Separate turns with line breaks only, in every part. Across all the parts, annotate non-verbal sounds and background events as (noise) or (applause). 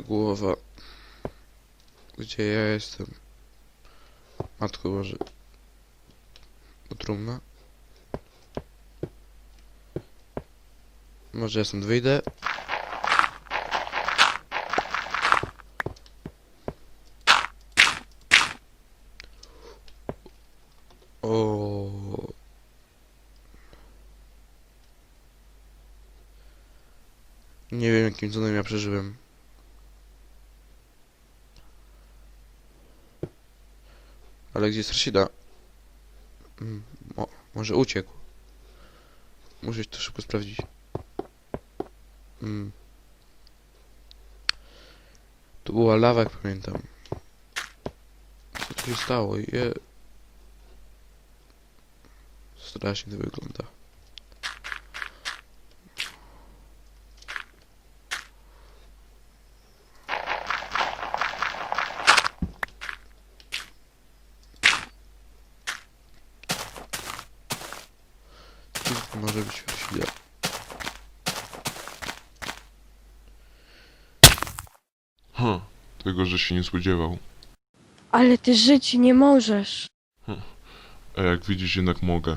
Głowa. Gdzie ja jestem? Matko Boże. Trumna? Może ja stąd wyjdę? O. Nie wiem jakim cudem ja przeżyłem. Ale gdzie jest Rashida? Mm, Mo może uciekł. Muszę to szybko sprawdzić. Mm. To była lawa, jak pamiętam. Co tu się stało? Je... Strasznie to wygląda. Gdzie to może być Rashida?
Hm, tego, że się nie spodziewał.
Ale ty żyć nie możesz.
A jak widzisz, jednak mogę.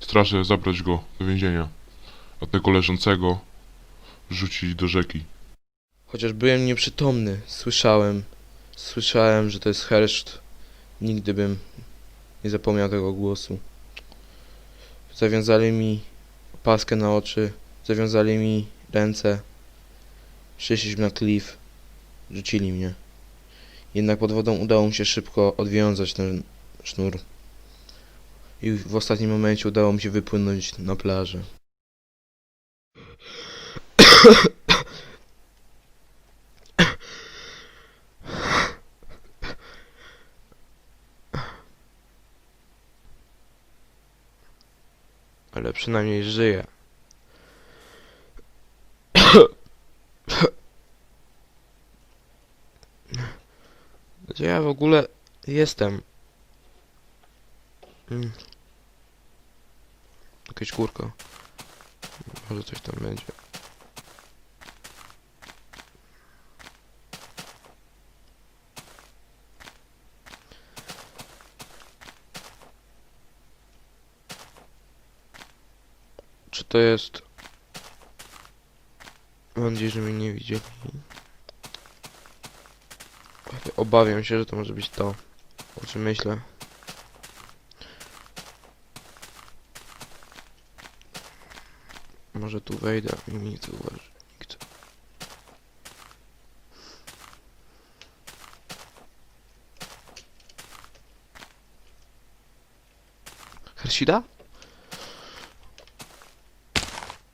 Straszę zabrać go do więzienia, a tego leżącego rzucić do rzeki.
Chociaż byłem nieprzytomny, słyszałem, słyszałem, że to jest herszt. Nigdy bym nie zapomniał tego głosu. Zawiązali mi paskę na oczy, zawiązali mi ręce. Przyszliśmy na klif, rzucili mnie. Jednak pod wodą udało mi się szybko odwiązać ten sznur. I w ostatnim momencie udało mi się wypłynąć na plażę. Ale przynajmniej żyję. Gdzie ja w ogóle jestem? Mm. Jakaś kurka. Może coś tam będzie. Czy to jest... Mam nadzieję, że mnie nie widzieli. Obawiam się, że to może być to, o czym myślę. Może tu wejdę i mi nie zauważy nikt. Hersida?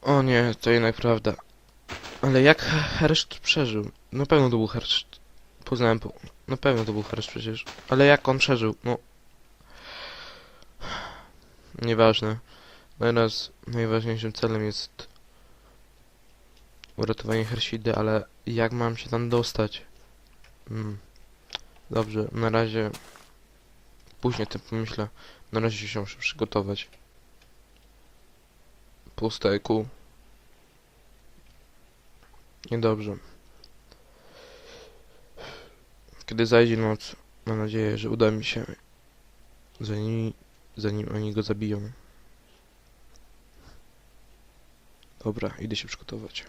O nie, to jednak prawda. Ale jak Herszt przeżył? Na pewno to był Herszt. Poznałem po... Na pewno to był Herszt przecież. Ale jak on przeżył? No... Nieważne. Teraz najważniejszym celem jest uratowanie Hershidy, ale jak mam się tam dostać? Hmm. Dobrze, na razie później tym pomyślę. Na razie się muszę przygotować. Puste EQ. Niedobrze. Kiedy zajdzie noc, mam nadzieję, że uda mi się zanim, zanim oni go zabiją. Dobra, idę się przygotować.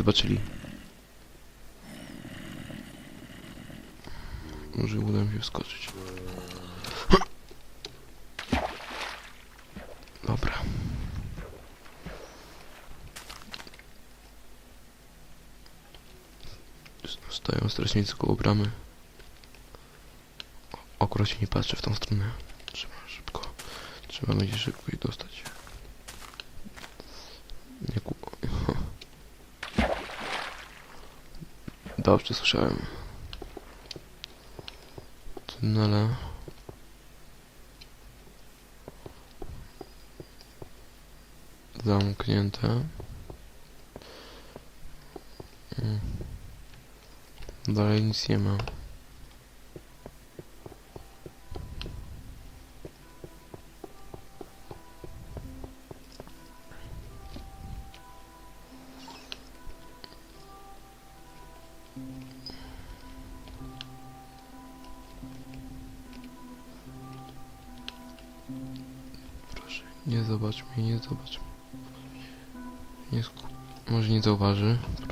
Zobaczyli. Może uda mi się wskoczyć. Dobra. Stoją strażnicy koło bramy. Akurat się nie patrzę w tą stronę. Trzeba szybko. Trzeba będzie szybko ich dostać. Nie ku... Dobrze słyszałem. tunele. Zamknięte. Mm. Dalej nic nie ma.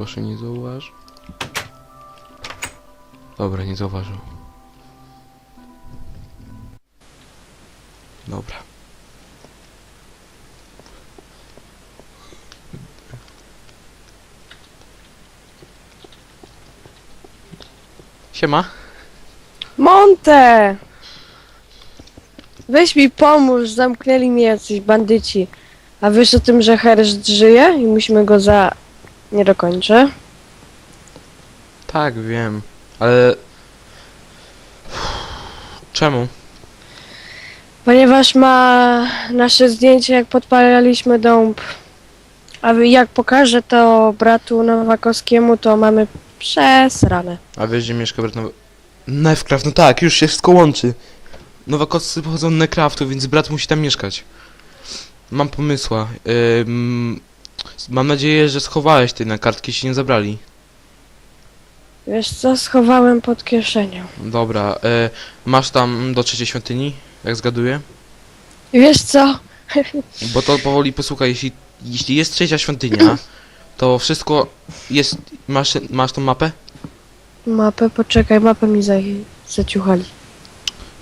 Proszę, nie zauważ. Dobra, nie zauważył. Dobra. Siema.
Monte! Weź mi pomóż, zamknęli mnie jacyś bandyci. A wiesz o tym, że Herszt żyje i musimy go za... Nie dokończę.
Tak, wiem. Ale... Czemu?
Ponieważ ma nasze zdjęcie, jak podpalaliśmy dąb. A jak pokażę to bratu Nowakowskiemu, to mamy przesrane.
A wiesz, gdzie mieszka brat Nowa... Nefcraft, no tak, już się wszystko łączy. Nowakowscy pochodzą z Necraftu, więc brat musi tam mieszkać. Mam pomysła. Ym... Mam nadzieję, że schowałeś ty na kartki, się nie zabrali.
Wiesz co, schowałem pod kieszenią.
Dobra, e, masz tam do trzeciej świątyni, jak zgaduję?
Wiesz co? (laughs)
Bo to powoli posłuchaj, jeśli, jeśli jest trzecia świątynia, to wszystko jest... Masz, masz tą mapę?
Mapę, poczekaj, mapę mi za... zaciuchali.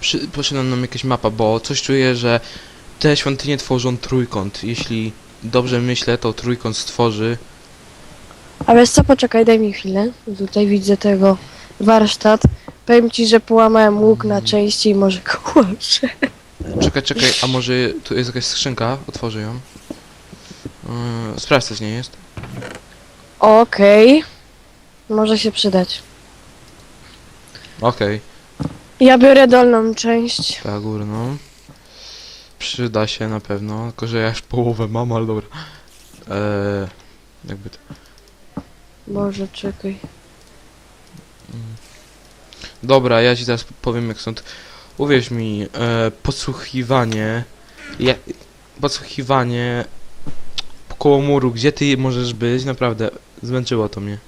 Przy, potrzebna nam jakaś mapa, bo coś czuję, że te świątynie tworzą trójkąt. Jeśli dobrze myślę, to trójkąt stworzy.
A wiesz co, poczekaj, daj mi chwilę. Tutaj widzę tego warsztat. Powiem ci, że połamałem łuk na części i może go ułożę.
Czekaj, czekaj, a może tu jest jakaś skrzynka? Otworzę ją. Yy, sprawdź, co z niej jest.
Okej. Może się przydać.
Okej,
Ja biorę dolną część.
ta górną. Przyda się na pewno, tylko że ja już połowę mam, ale dobra. Eee, jakby to...
Boże, czekaj.
Dobra, ja ci teraz powiem jak stąd. Uwierz mi, e, podsłuchiwanie. Ja, podsłuchiwanie koło muru, gdzie ty możesz być, naprawdę zmęczyło to mnie.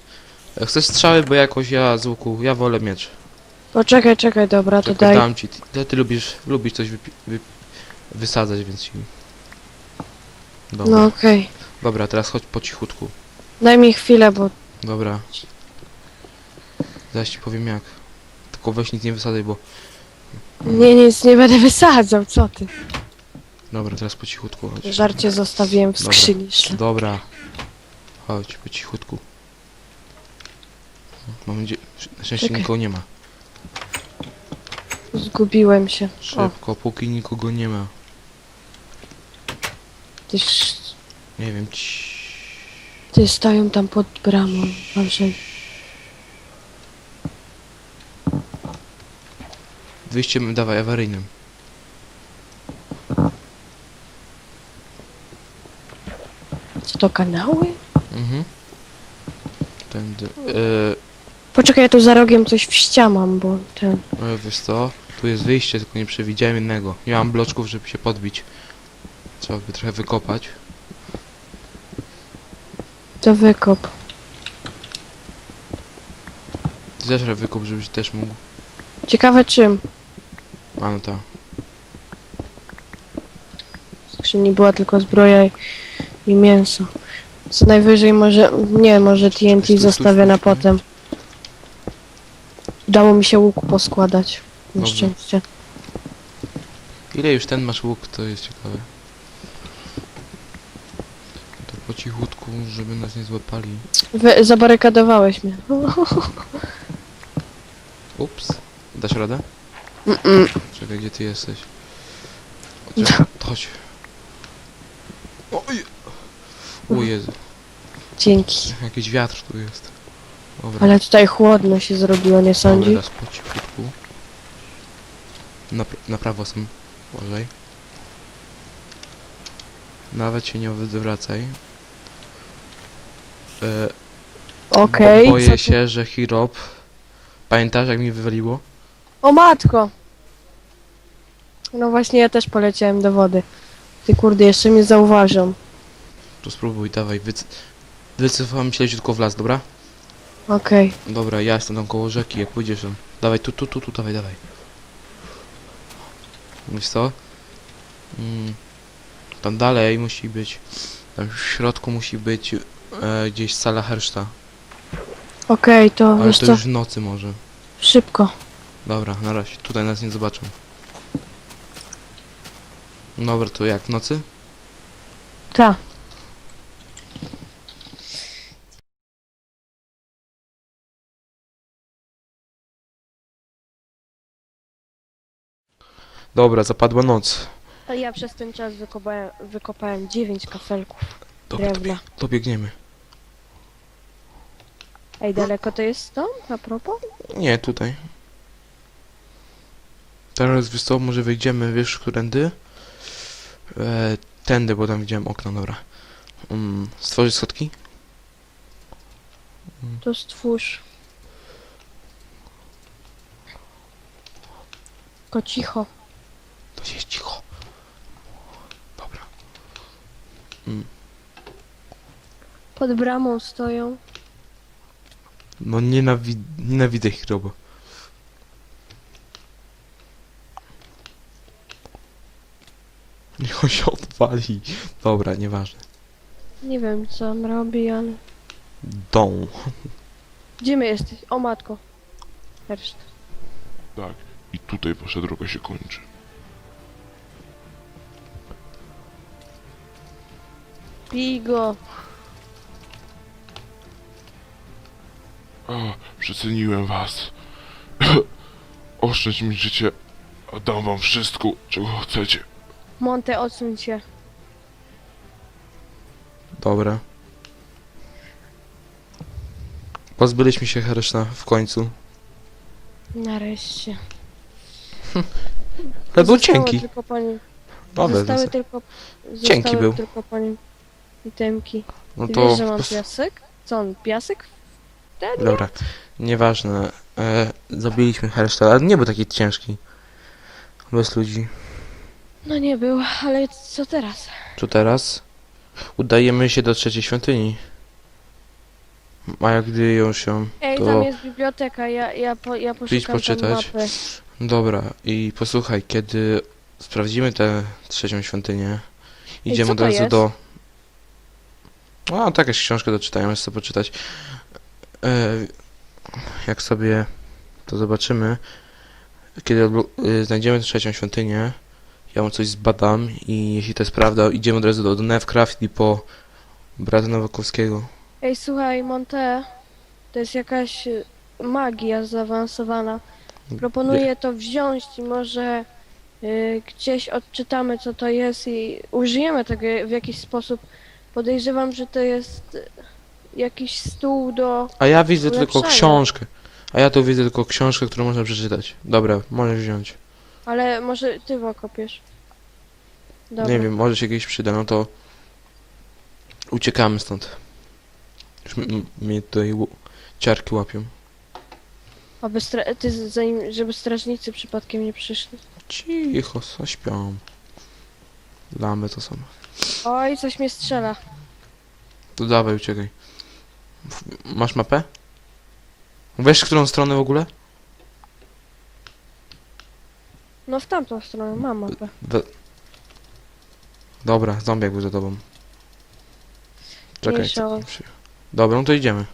E, Chcesz strzały, bo jakoś ja z łuku, ja wolę miecz.
Poczekaj, czekaj, dobra, to
Czekaj,
daj.
dam ci. Ty, ty lubisz, lubisz coś wypi- wy, wysadzać, więc ci. Dobra.
No okej.
Dobra, teraz chodź po cichutku.
Daj mi chwilę, bo
Dobra. Zaraz ci powiem jak. Tylko weź nic nie wysadzaj, bo.
nie, nic nie będę wysadzał, co ty?
Dobra, teraz po cichutku chodź.
Żarcie zostawiłem w
Dobra.
skrzyni.
Dobra. Chodź, po cichutku. Mam nadzieję, na szczęście
Czekaj.
nikogo nie ma.
Zgubiłem się. O,
Szybko, póki nikogo nie ma. Nie wiem, ci.
ty stoją tam pod bramą. Boże.
Wyjściem dawaj awaryjnym.
Co to kanały?
Mhm. Tędy. E,
Poczekaj, ja tu za rogiem coś wściamam, bo ten...
e, wiesz co? Tu jest wyjście, tylko nie przewidziałem jednego. Nie mam bloczków, żeby się podbić. Trzeba by trochę wykopać.
To wykop.
Ty też trochę wykop, żebyś też mógł.
Ciekawe czym.
A no tak.
W skrzyni była tylko zbroja i, i mięso. Co najwyżej może... Nie, może TNT
stój,
zostawię na potem. Udało mi się łuk poskładać. Na
Dobrze.
szczęście.
Ile już ten masz łuk, to jest ciekawe. To po cichutku, żeby nas nie złapali.
Wy, zabarykadowałeś mnie. (laughs)
Ups. Dasz radę?
Mm-mm.
Czekaj, gdzie ty jesteś? Czekaj, (laughs) chodź. Oj! O Jezu,
Dzięki.
jakiś wiatr tu jest. Dobra,
Ale tutaj chłodno się zrobiło, nie
Dobra,
sądzisz?
teraz po cichutku. Na, pr- na prawo są. Uważaj. Nawet się nie odwracaj. E,
Okej.
bo
co
boję
tu-
się, że Hirop... Pamiętasz jak mi wywaliło?
O matko! No właśnie, ja też poleciałem do wody. Ty kurde, jeszcze mnie zauważą.
To spróbuj, dawaj, wyc... Wycofam się leciutko w las, dobra?
Okej.
Dobra, ja jestem tam koło rzeki, jak pójdziesz tam. Dawaj, tu, tu, tu, tu, dawaj, dawaj. Wiesz co? Mm, tam dalej musi być, tam w środku musi być e, gdzieś sala herszta.
Okej, to
Ale
wiesz
to
co?
już w nocy może.
Szybko.
Dobra, na razie, tutaj nas nie zobaczą. Dobra, to jak, w nocy?
Ta.
Dobra, zapadła noc.
A ja przez ten czas wykopałem, wykopałem 9 kafelków
Dobra, to,
drewna.
to biegniemy.
Ej, daleko to jest stąd? A propos?
Nie, tutaj. Teraz wiesz co, może wyjdziemy, wiesz, którędy? E, tędy, bo tam widziałem okno, dobra. Um, stworzyć schodki?
To stwórz. Tylko cicho.
To jest cicho. Dobra.
Pod bramą stoją.
No nienawid nienawidzę ich robo. Niech on się odwali. Dobra, nieważne.
Nie wiem co on robi, ale...
Dom.
Gdzie my jesteś? O matko. Herszt.
Tak. I tutaj wasza droga się kończy.
Pij go.
A, przeceniłem was. (coughs) Oszczędź mi życie, a dam wam wszystko, czego chcecie.
Monte, odsuń się.
Dobra. Pozbyliśmy się Hereszna w końcu.
Nareszcie.
Ale był
Zostało
cienki.
Tylko po nim.
Dobra,
zostały
został.
tylko...
Cienki
zostały
był.
tylko po nim itemki.
No
Ty
to...
wiesz, że mam piasek? Co on, piasek? Ten?
Dobra, nieważne. E, zabiliśmy Hereszta, ale nie był taki ciężki. Bez ludzi.
No nie był, ale co teraz?
Tu teraz udajemy się do trzeciej świątyni. A jak gdy ją...
Ej,
To-
tam jest biblioteka, ja, ja, po, ja poszukam tam
poczytać.
mapy.
Dobra, i posłuchaj, kiedy sprawdzimy tę trzecią świątynię,
Ej,
idziemy
co
od
to
razu
jest?
do... A, tak, jakaś książkę doczytałem, chcę poczytać. E, jak sobie to zobaczymy, kiedy y, znajdziemy trzecią świątynię, ja mu coś zbadam i jeśli to jest prawda, idziemy od razu do, do Nevcraft i po brata Nowakowskiego.
Ej, słuchaj, Monte, to jest jakaś y, magia zaawansowana. Proponuję to wziąć i może y, gdzieś odczytamy, co to jest i użyjemy tego w jakiś sposób. Podejrzewam, że to jest jakiś stół do...
A ja widzę tylko książkę. A ja tu widzę tylko książkę, którą można przeczytać. Dobra, możesz wziąć.
Ale może ty kopiesz. Dobra.
Nie wiem, może się kiedyś przyda, no to uciekamy stąd. Już m- m- mnie tutaj ł- ciarki łapią.
Aby stra- ty, z- zanim, żeby strażnicy przypadkiem nie przyszli.
Cicho, co śpią. Lamy to są.
Oj, coś mnie strzela.
To dawaj, uciekaj. Masz mapę? Wiesz, w którą stronę w ogóle?
No w tamtą stronę, mam mapę.
We... Dobra, zombiak był za tobą. Czekaj.
Mniejsza o-
co- Dobra, no to idziemy.